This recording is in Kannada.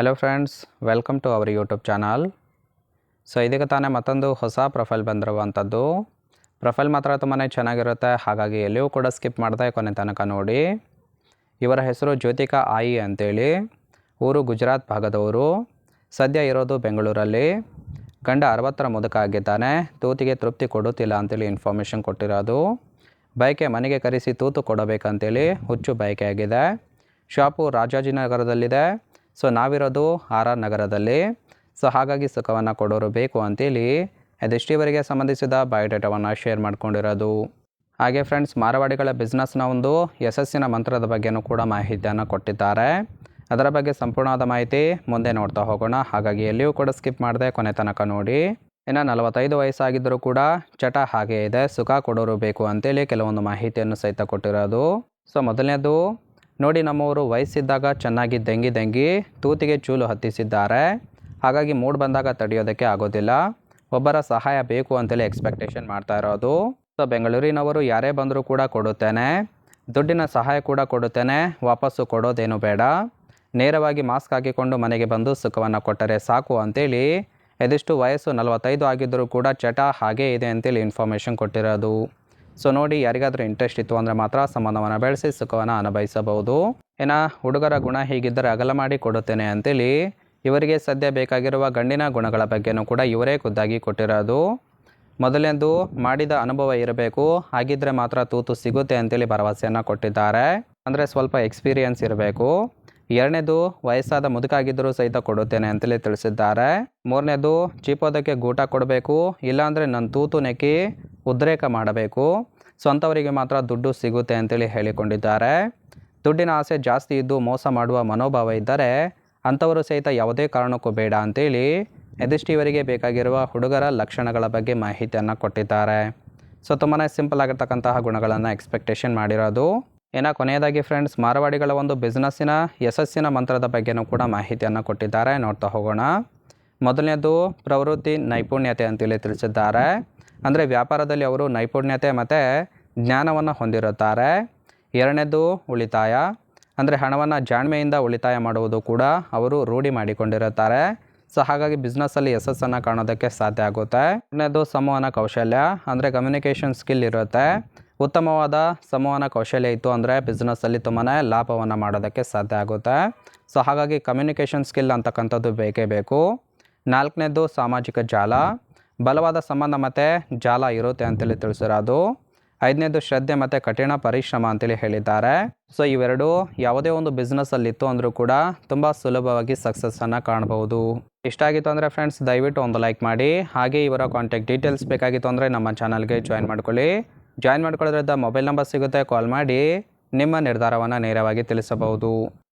Hello friends welcome to our YouTube channel so ಇದೀಗ ತಾನೇ ಮತ್ತೊಂದು ಹೊಸ ಪ್ರೊಫೈಲ್ ಬಂದಿರುವಂಥದ್ದು ಪ್ರೊಫೈಲ್ ಮಾತ್ರ ತುಂಬಾ ಚೆನ್ನಾಗಿರುತ್ತೆ, ಹಾಗಾಗಿ ಎಲ್ಲಿಯೂ ಕೂಡ ಸ್ಕಿಪ್ ಮಾಡದೆ ಕೊನೆ ತನಕ ನೋಡಿ. ಇವರ ಹೆಸರು ಜ್ಯೋತಿಕಾ ಆಯಿ ಅಂತೇಳಿ. ಊರು ಗುಜರಾತ್ ಭಾಗದವರು. ಸದ್ಯ ಇರೋದು ಬೆಂಗಳೂರಲ್ಲಿ. ಗಂಡ ಅರವತ್ತರ ಮುದುಕ ಆಗಿದ್ದಾನೆ, ತೂತಿಗೆ ತೃಪ್ತಿ ಕೊಡುತ್ತಿಲ್ಲ ಅಂತೇಳಿ ಇನ್ಫಾರ್ಮೇಷನ್ ಕೊಟ್ಟಿರೋದು. ಬೈಕೆ ಮನೆಗೆ ಕರೆಸಿ ತೂತು ಕೊಡಬೇಕಂತೇಳಿ ಹುಚ್ಚು ಬಯಕೆ ಆಗಿದೆ ಶಾಪು ರಾಜಾಜಿನಗರದಲ್ಲಿದೆ. ಸೊ ನಾವಿರೋದು ಆರ್ ಆರ್ ನಗರದಲ್ಲಿ. ಸೊ ಹಾಗಾಗಿ ಸುಖವನ್ನು ಕೊಡೋರು ಬೇಕು ಅಂತೇಳಿ ಅದೆಷ್ಟಿವರೆಗೆ ಸಂಬಂಧಿಸಿದ ಬಯೋಡೇಟಾವನ್ನು ಶೇರ್ ಮಾಡ್ಕೊಂಡಿರೋದು. ಹಾಗೆ ಫ್ರೆಂಡ್ಸ್, ಮಾರವಾಡಿಗಳ ಬಿಸ್ನೆಸ್ನ ಒಂದು ಯಶಸ್ಸಿನ ಮಂತ್ರದ ಬಗ್ಗೆನೂ ಕೂಡ ಮಾಹಿತಿಯನ್ನು ಕೊಟ್ಟಿದ್ದಾರೆ. ಅದರ ಬಗ್ಗೆ ಸಂಪೂರ್ಣವಾದ ಮಾಹಿತಿ ಮುಂದೆ ನೋಡ್ತಾ ಹೋಗೋಣ. ಹಾಗಾಗಿ ಎಲ್ಲಿಯೂ ಕೂಡ ಸ್ಕಿಪ್ ಮಾಡಿದೆ ಕೊನೆ ತನಕ ನೋಡಿ. ಇನ್ನು ನಲವತ್ತೈದು ವಯಸ್ಸಾಗಿದ್ದರೂ ಕೂಡ ಚಟ ಹಾಗೆ ಇದೆ. ಸುಖ ಕೊಡೋರು ಬೇಕು ಅಂತೇಳಿ ಕೆಲವೊಂದು ಮಾಹಿತಿಯನ್ನು ಸಹಿತ ಕೊಟ್ಟಿರೋದು. ಸೊ ಮೊದಲನೇದು ನೋಡಿ ನಮ್ಮವರು ವಯಸ್ಸಿದ್ದಾಗ ಚೆನ್ನಾಗಿ ದೆಂಗಿ ದೆಂಗಿ ತೂತಿಗೆ ಚೂಲು ಹತ್ತಿಸಿದ್ದಾರೆ. ಹಾಗಾಗಿ ಮೂಡ್ ಬಂದಾಗ ತಡೆಯೋದಕ್ಕೆ ಆಗೋದಿಲ್ಲ. ಒಬ್ಬರ ಸಹಾಯ ಬೇಕು ಅಂತೇಳಿ ಎಕ್ಸ್ಪೆಕ್ಟೇಷನ್ ಮಾಡ್ತಾ ಇರೋದು. ಸೊ, ಬೆಂಗಳೂರಿನವರು ಯಾರೇ ಬಂದರೂ ಕೂಡ ಕೊಡುತ್ತೇನೆ. ದುಡ್ಡಿನ ಸಹಾಯ ಕೂಡ ಕೊಡುತ್ತೇನೆ. ವಾಪಸ್ಸು ಕೊಡೋದೇನು ಬೇಡ. ನೇರವಾಗಿ ಮಾಸ್ಕ್ ಹಾಕಿಕೊಂಡು ಮನೆಗೆ ಬಂದು ಸುಖವನ್ನು ಕೊಟ್ಟರೆ ಸಾಕು ಅಂತೇಳಿ. ಎದಿಷ್ಟು ವಯಸ್ಸು ನಲವತ್ತೈದು ಆಗಿದ್ದರೂ ಕೂಡ ಚಟ ಹಾಗೇ ಇದೆ ಅಂತೇಳಿ ಇನ್ಫಾರ್ಮೇಷನ್ ಕೊಟ್ಟಿರೋದು. ಸೊ ನೋಡಿ, ಯಾರಿಗಾದರೂ ಇಂಟ್ರೆಸ್ಟ್ ಇತ್ತು ಅಂದರೆ ಮಾತ್ರ ಸಂಬಂಧವನ್ನು ಬೆಳೆಸಿ ಸುಖವನ್ನು ಅನುಭವಿಸಬಹುದು. ಇನ್ನು ಹುಡುಗರ ಗುಣ ಹೀಗಿದ್ದರೆ ಅಗಲ ಮಾಡಿ ಕೊಡುತ್ತೇನೆ ಅಂತೇಳಿ, ಇವರಿಗೆ ಸದ್ಯ ಬೇಕಾಗಿರುವ ಗಂಡಿನ ಗುಣಗಳ ಬಗ್ಗೆನೂ ಕೂಡ ಇವರೇ ಖುದ್ದಾಗಿ ಕೊಟ್ಟಿರೋದು. ಮೊದಲೆಂದು ಮಾಡಿದ ಅನುಭವ ಇರಬೇಕು ಹಾಗಿದ್ದರೆ ಮಾತ್ರ ತೂತು ಸಿಗುತ್ತೆ ಅಂತೇಳಿ ಭರವಸೆಯನ್ನು ಕೊಟ್ಟಿದ್ದಾರೆ. ಅಂದರೆ ಸ್ವಲ್ಪ ಎಕ್ಸ್ಪೀರಿಯನ್ಸ್ ಇರಬೇಕು. ಎರಡನೇದು, ವಯಸ್ಸಾದ ಮುದುಕಾಗಿದ್ದರೂ ಸಹಿತ ಕೊಡುತ್ತೇನೆ ಅಂತೇಳಿ ತಿಳಿಸಿದ್ದಾರೆ. ಮೂರನೇದು ಚೀಪೋದಕ್ಕೆ ಗೂಟ ಕೊಡಬೇಕು, ಇಲ್ಲಾಂದರೆ ನನ್ನ ತೂತು ನೆಕ್ಕಿ ಉದ್ರೇಕ ಮಾಡಬೇಕು. ಸ್ವಂತವರಿಗೆ ಮಾತ್ರ ದುಡ್ಡು ಸಿಗುತ್ತೆ ಅಂತೇಳಿ ಹೇಳಿಕೊಂಡಿದ್ದಾರೆ. ದುಡ್ಡಿನ ಆಸೆ ಜಾಸ್ತಿ ಇದ್ದು ಮೋಸ ಮಾಡುವ ಮನೋಭಾವ ಇದ್ದರೆ ಅಂಥವರು ಸಹಿತ ಯಾವುದೇ ಕಾರಣಕ್ಕೂ ಬೇಡ ಅಂತೇಳಿ ಯದಿಷ್ಟಿಯವರಿಗೆ ಬೇಕಾಗಿರುವ ಹುಡುಗರ ಲಕ್ಷಣಗಳ ಬಗ್ಗೆ ಮಾಹಿತಿಯನ್ನು ಕೊಟ್ಟಿದ್ದಾರೆ. ಸೊ ತುಂಬಾ ಸಿಂಪಲ್ ಆಗಿರ್ತಕ್ಕಂತಹ ಗುಣಗಳನ್ನು ಎಕ್ಸ್ಪೆಕ್ಟೇಷನ್ ಮಾಡಿರೋದು. ಏನೋ ಕೊನೆಯದಾಗಿ ಫ್ರೆಂಡ್ಸ್, ಮಾರವಾಡಿಗಳ ಒಂದು ಬಿಸ್ನೆಸ್ಸಿನ ಯಶಸ್ಸಿನ ಮಂತ್ರದ ಬಗ್ಗೆನೂ ಕೂಡ ಮಾಹಿತಿಯನ್ನು ಕೊಟ್ಟಿದ್ದಾರೆ. ನೋಡ್ತಾ ಹೋಗೋಣ. ಮೊದಲನೇದು ಪ್ರವೃತ್ತಿ ನೈಪುಣ್ಯತೆ ಅಂತೇಳಿ ತಿಳಿಸಿದ್ದಾರೆ. ಅಂದರೆ ವ್ಯಾಪಾರದಲ್ಲಿ ಅವರು ನೈಪುಣ್ಯತೆ ಮತ್ತು ಜ್ಞಾನವನ್ನು ಹೊಂದಿರುತ್ತಾರೆ. ಎರಡನೇದು ಉಳಿತಾಯ. ಅಂದರೆ ಹಣವನ್ನು ಜಾಣ್ಮೆಯಿಂದ ಉಳಿತಾಯ ಮಾಡುವುದು ಕೂಡ ಅವರು ರೂಢಿ ಮಾಡಿಕೊಂಡಿರುತ್ತಾರೆ. ಸೊ ಹಾಗಾಗಿ ಬಿಸ್ನೆಸ್ಸಲ್ಲಿ ಯಶಸ್ಸನ್ನು ಕಾಣೋದಕ್ಕೆ ಸಾಧ್ಯ ಆಗುತ್ತೆ. ಎರಡನೇದು ಸಂವಹನ ಕೌಶಲ್ಯ. ಅಂದರೆ ಕಮ್ಯುನಿಕೇಷನ್ ಸ್ಕಿಲ್ ಇರುತ್ತೆ. ಉತ್ತಮವಾದ ಸಂವಹನ ಕೌಶಲ್ಯ ಇತ್ತು ಅಂದರೆ ಬಿಸ್ನೆಸ್ಸಲ್ಲಿ ತುಂಬಾ ಲಾಭವನ್ನು ಮಾಡೋದಕ್ಕೆ ಸಾಧ್ಯ ಆಗುತ್ತೆ. ಸೊ ಹಾಗಾಗಿ ಕಮ್ಯುನಿಕೇಷನ್ ಸ್ಕಿಲ್ ಅಂತಕ್ಕಂಥದ್ದು ಬೇಕೇ ಬೇಕು. ನಾಲ್ಕನೇದು ಸಾಮಾಜಿಕ ಜಾಲ. ಬಲವಾದ ಸಂಬಂಧ ಮತ್ತು ಜಾಲ ಇರುತ್ತೆ ಅಂತೇಳಿ ತಿಳಿಸಿರೋದು. ಐದನೇದು ಶ್ರದ್ಧೆ ಮತ್ತು ಕಠಿಣ ಪರಿಶ್ರಮ ಅಂತೇಳಿ ಹೇಳಿದ್ದಾರೆ. ಸೊ ಇವೆರಡು ಯಾವುದೇ ಒಂದು ಬಿಸ್ನೆಸ್ಸಲ್ಲಿತ್ತು ಅಂದರೂ ಕೂಡ ತುಂಬ ಸುಲಭವಾಗಿ ಸಕ್ಸಸ್ಸನ್ನು ಕಾಣಬಹುದು. ಇಷ್ಟ ಆಗಿತ್ತು ಅಂದರೆ ಫ್ರೆಂಡ್ಸ್ ದಯವಿಟ್ಟು ಒಂದು ಲೈಕ್ ಮಾಡಿ. ಹಾಗೆ ಇವರ ಕಾಂಟ್ಯಾಕ್ಟ್ ಡೀಟೇಲ್ಸ್ ಬೇಕಾಗಿತ್ತು ಅಂದರೆ ನಮ್ಮ ಚಾನಲ್ಗೆ ಜಾಯಿನ್ ಮಾಡ್ಕೊಳ್ಳಿ. ಜಾಯಿನ್ ಮಾಡ್ಕೊಳ್ಳೋದ್ರಿಂದ ಮೊಬೈಲ್ ನಂಬರ್ ಸಿಗುತ್ತೆ ಕಾಲ್ ಮಾಡಿ. ನಿಮ್ಮ ನಿರ್ಧಾರವನ್ನು ನೇರವಾಗಿ ತಿಳಿಸಬಹುದು.